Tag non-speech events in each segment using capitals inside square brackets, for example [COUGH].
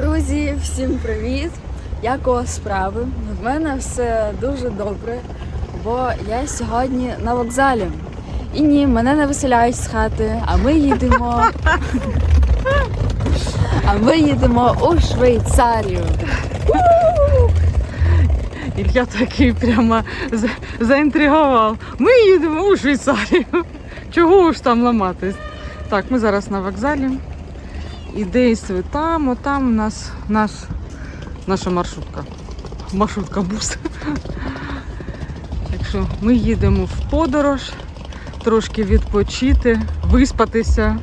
Друзі, всім привіт! Як у вас справи? В мене все дуже добре, бо я сьогодні на вокзалі. І ні, мене не виселяють з хати, а ми їдемо. А ми їдемо у Швейцарію. Ілля такий прямо за- заінтригував. Ми їдемо у Швейцарію. Чого ж там ламатись? Так, ми зараз на вокзалі. І десь там, отам у нас наш, наша маршрутка. Маршрутка бус. Так що ми їдемо в подорож, трошки відпочити, виспатися.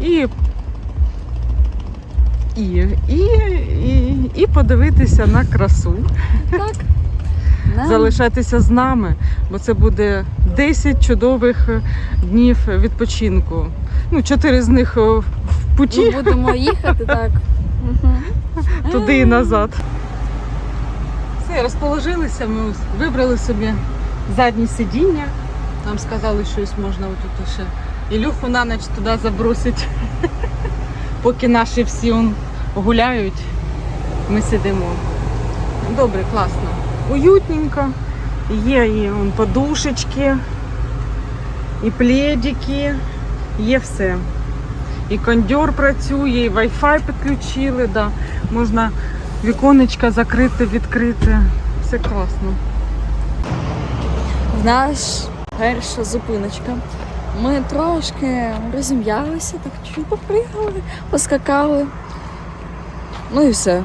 І і, і, і, і подивитися на красу, Так. [LAUGHS] Залишатися з нами, бо це буде 10 чудових днів відпочинку. Ну, 4 з них о, в Ми будемо їхати, так. Туди і назад. Все, розположилися, ми вибрали собі заднє сидіння. Нам сказали, що ось можна отут ще Ілюху на ніч туди забросити. [LAUGHS] Поки наші всі он гуляють, ми сидимо. Добре, класно. Уютненько. Є і он, подушечки, і пледики, є все. І кондьор працює, і Wi-Fi підключили, да. можна віконечка закрити, відкрити. Все класно. Наш перша зупиночка. Ми трошки розім'ялися, так чуть попригали, поскакали. Ну і все.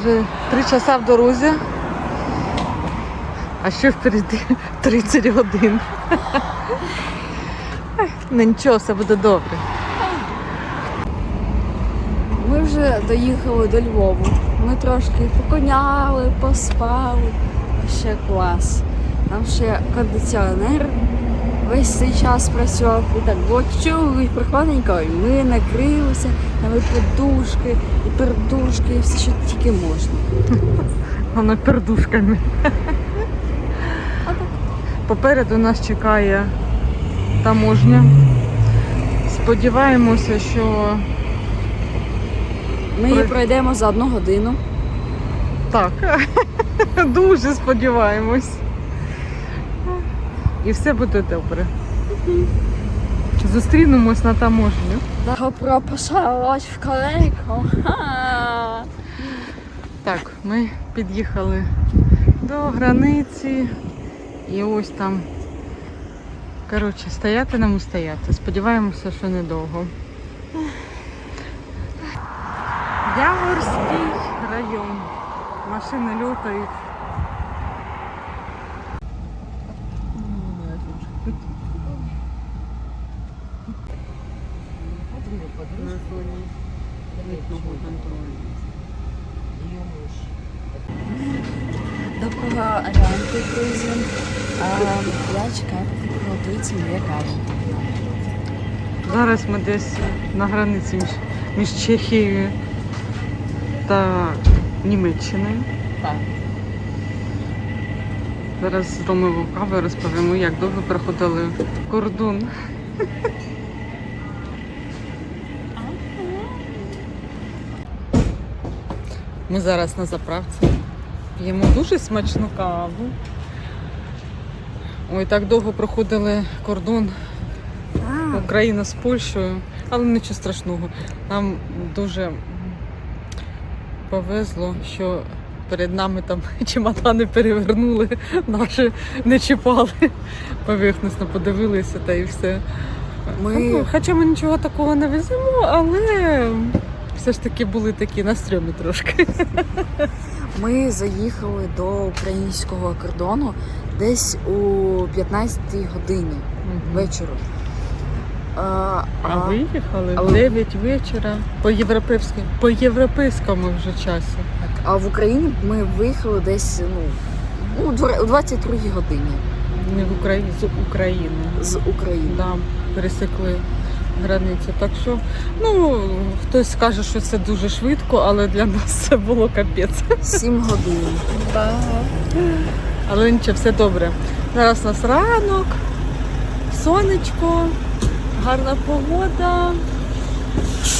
Вже три часа в дорозі. А ще впереді [LAUGHS] 30 годин. Ну нічого, все буде добре. Ми вже доїхали до Львову. Ми трошки поконяли, поспали. Ще клас. Там ще кондиціонер весь цей час працював. І так було чуть прохладненько. І ми накрилися, там і подушки, і пердушки, і все, що тільки можна. [LAUGHS] Воно пердушками. Попереду нас чекає таможня. Сподіваємося, що Ми її При- пройдемо за одну годину. так. [LAUGHS] Дуже сподіваємось. І все буде добре. Зустрінемось на таможні. Добро в Корейку. Ха! Так, ми під'їхали до границі і ось там. Коротше, стояти нам стояти. Сподіваємося, що недовго. Яворський район. Машини контролю. Доброго ранку, друзі. Я чекаю, приготується моя кава. Зараз ми десь на границі між, між Чехією та Німеччиною. Так. Зараз з Ромою кавою розповімо, як довго проходили кордон. Ми зараз на заправці п'ємо дуже смачну каву. Ой, так довго проходили кордон Україна з Польщею, але нічого страшного. Нам дуже повезло, що перед нами там [LAUGHS] чемодани перевернули, наші не чіпали. Поверхносно подивилися та і все. Ми- Ну, Хоча ми нічого такого не веземо, але все ж таки були такі настрьомі трошки. Ми заїхали до українського кордону десь у 15 годині вечора. А, А виїхали а в ви- 9 вечора по європейському по європейському вже часі. а в Україні ми виїхали десь ну, у дв- у 22 годині Не в Україні з України. з України. Да, пересекли границю. Так що, ну, хтось скаже, що це дуже швидко, але для нас це було капець. 7 годин. Але нічого, все добре. Зараз у нас ранок, сонечко, гарна погода.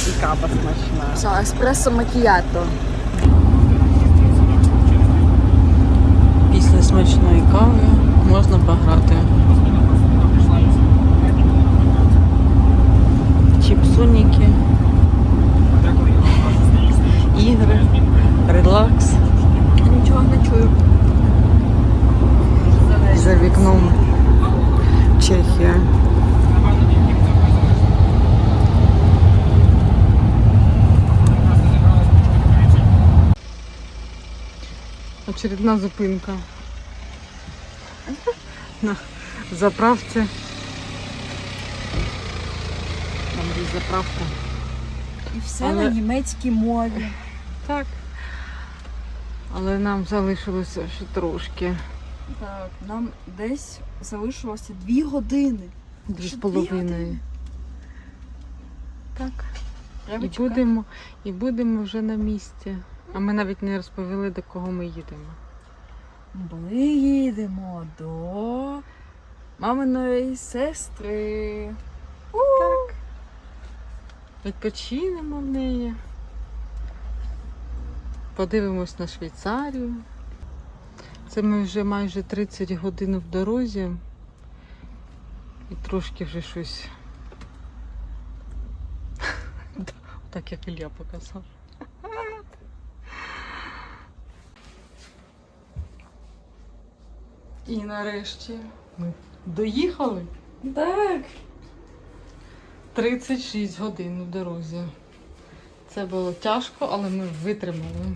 І кава смачна. Все, еспресо макіято. Після смачної кави можна пограти. Чіпсуніки, Очередна зупинка. На заправці. Там десь заправка. І все Але- на німецькій мові. Так. Але нам залишилося ще трошки. Так, нам десь залишилося дві години. Дві з половиною. Так. Треба І чекати. будемо, і будемо вже на місці. А ми навіть не розповіли, до кого ми їдемо. Ми їдемо до маминої сестри. Так. Відпочинемо в неї. Подивимось на Швейцарію. Це ми вже майже 30 годин в дорозі. І трошки вже щось. [LAUGHS] Так як Ілля показав. І нарешті ми доїхали. Так. 36 годин в дорозі. Це було тяжко, але ми витримали.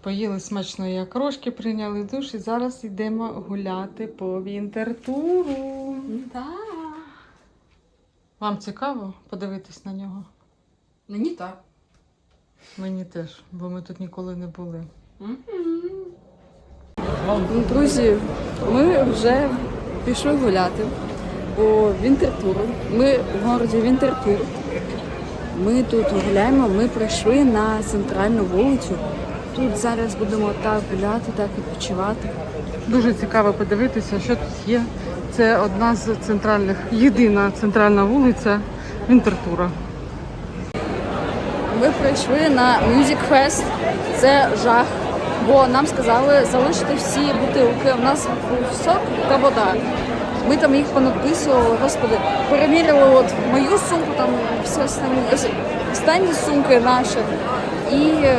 Поїли смачної окрошки, прийняли душ і зараз йдемо гуляти по вінтертуру. Так. Вам цікаво подивитись на нього? Мені так. Мені теж, бо ми тут ніколи не були. Друзі, ми вже пішли гуляти по Вінтертуру. Ми в городі Вінтертур. Ми тут гуляємо, ми прийшли на центральну вулицю. Тут зараз будемо так гуляти, так відпочивати. Дуже цікаво подивитися, що тут є. Це одна з центральних, єдина центральна вулиця Вінтертура. Ми прийшли на Music Fest. Це жах. Бо нам сказали залишити всі бутилки. У нас був сок та вода. Ми там їх понадписували, господи, переміряли от мою сумку, там всі останні, останні сумки наші. І е,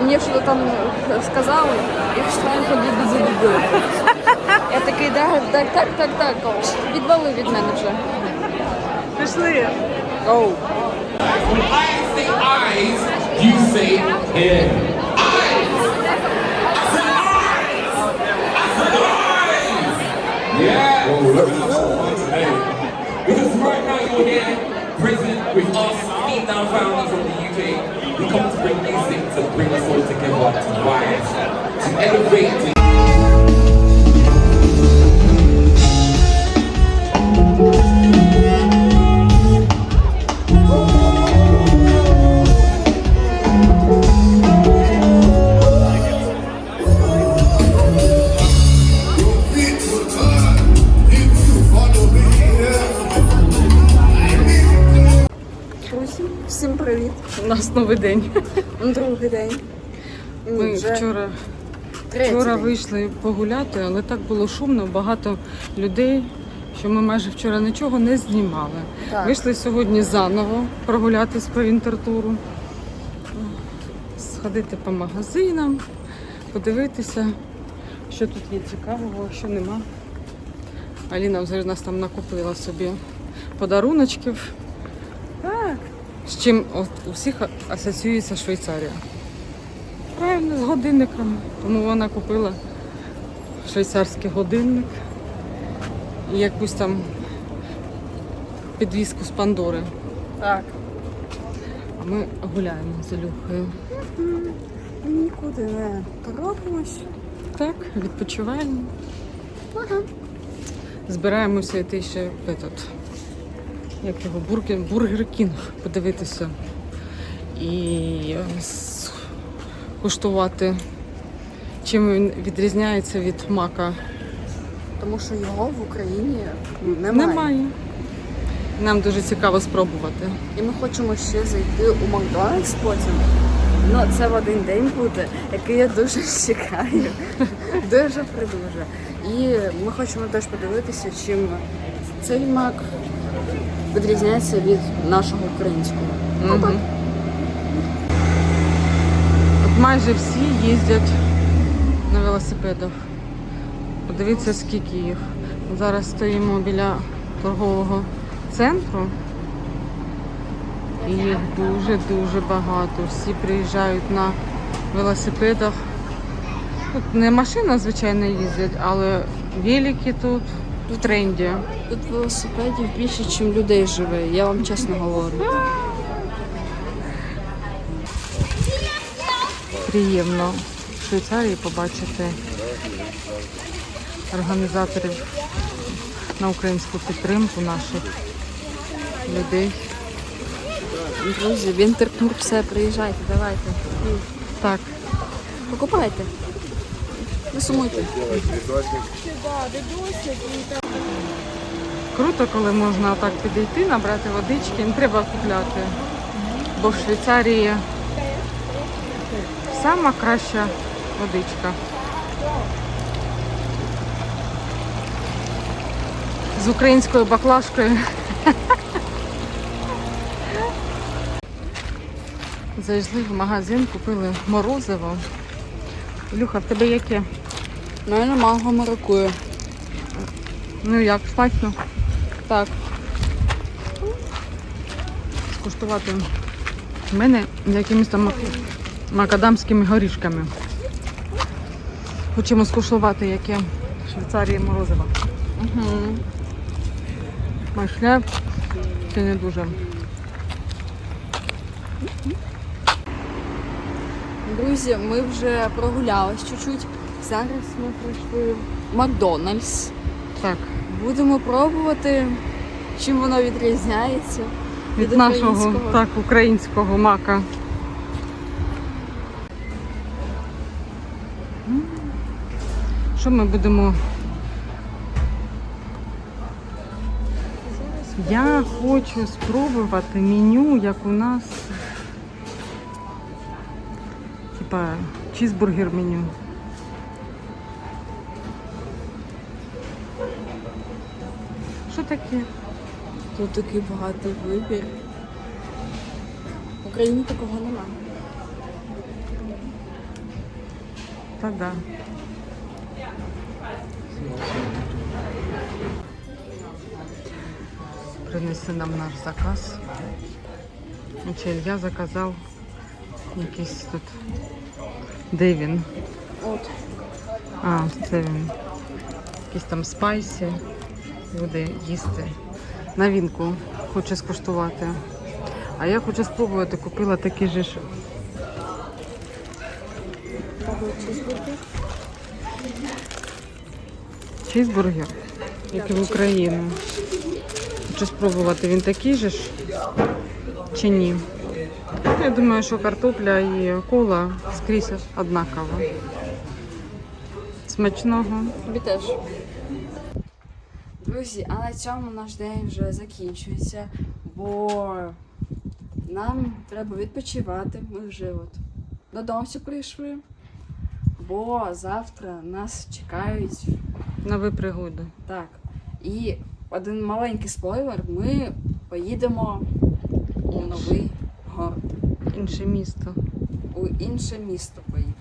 мені що там сказали, і що ду Я такий, да, так, так, так, так. Відвали від мене вже. Пішли. Оу. When I say eyes, you say head. Yeah! Because right now you're here, present with us, Deep Down Family from the UK. We come to bring music to bring us all together, to vibe, to elevate, Другий день. Ми Вже вчора, третій вчора день. вийшли погуляти, але так було шумно, багато людей, що ми майже вчора нічого не знімали. Так. Вийшли сьогодні заново прогулятись по інтертуру, сходити по магазинам, подивитися, що тут є цікавого, що нема. Аліна вже нас там накупила собі подаруночків. З чим от у всіх асоціюється Швейцарія. Правильно, з годинниками. Тому вона купила швейцарський годинник і якусь там підвіску з Пандори. Так. А ми гуляємо з Ілюхою. Нікуди не торопимось. Так, відпочиваємо. Збираємося йти ще в этот, як його, бургер, бургер Кінг подивитися. І с- куштувати, чим він відрізняється від мака. Тому що його в Україні немає. Немає. Нам дуже цікаво спробувати. І ми хочемо ще зайти у Макдональдс потім. Ну, це в один день буде, який я дуже [LAUGHS] чекаю. Дуже придуже. І ми хочемо теж подивитися, чим цей мак відрізняється від нашого українського. Угу. От майже всі їздять на велосипедах. Подивіться, скільки їх. Зараз стоїмо біля торгового центру. І їх дуже-дуже багато. Всі приїжджають на велосипедах. Тут не машина, звичайно, їздять, але велики тут в тренді. Тут велосипедів більше, ніж людей живе, я вам чесно говорю. приємно в Швейцарії побачити організаторів на українську підтримку наших людей. Друзі, Вінтерпур, все, приїжджайте, давайте. Так, Покупайте. Не сумуйте. Круто, коли можна отак підійти, набрати водички, не треба купляти. Бо в Швейцарії сама краща водичка. З українською баклажкою. Зайшли в магазин, купили морозиво. Ілюха, в тебе яке? У мене манго маракує. Ну як, смачно? Так, скуштувати. У мене якимись там макадамськими горішками. Хочемо скуштувати, яке в Швейцарії морозиво. Угу. Смачне чи не дуже. Друзі, ми вже прогулялись чуть-чуть. Зараз ми прийшли в Макдональдс. Так, Будемо пробувати, чим воно відрізняється від, від нашого українського. так, українського мака. Що ми будемо? Я хочу спробувати меню, як у нас. Типа чізбургер меню. Що? Тут такий багатий вибір. В Україні такого немає. Та да. Принеси нам наш заказ. Чи Ілья заказав якийсь тут. Де він? От. А, це він. Якийсь там спайсі буде їсти. Новинку хоче скуштувати. А я хочу спробувати, купила такий же ж чізбургер, як і в Україні. Хочу спробувати, він такий же ж чи ні. Я думаю, що картопля і кола скрізь однакова. Смачного. Тобі теж. Друзі, а на цьому наш день вже закінчується, бо нам треба відпочивати. Ми вже от додому прийшли. Бо завтра нас чекають Нові пригоди. так. І один маленький спойлер: ми поїдемо у новий город, Інше місто. у інше місто поїдемо.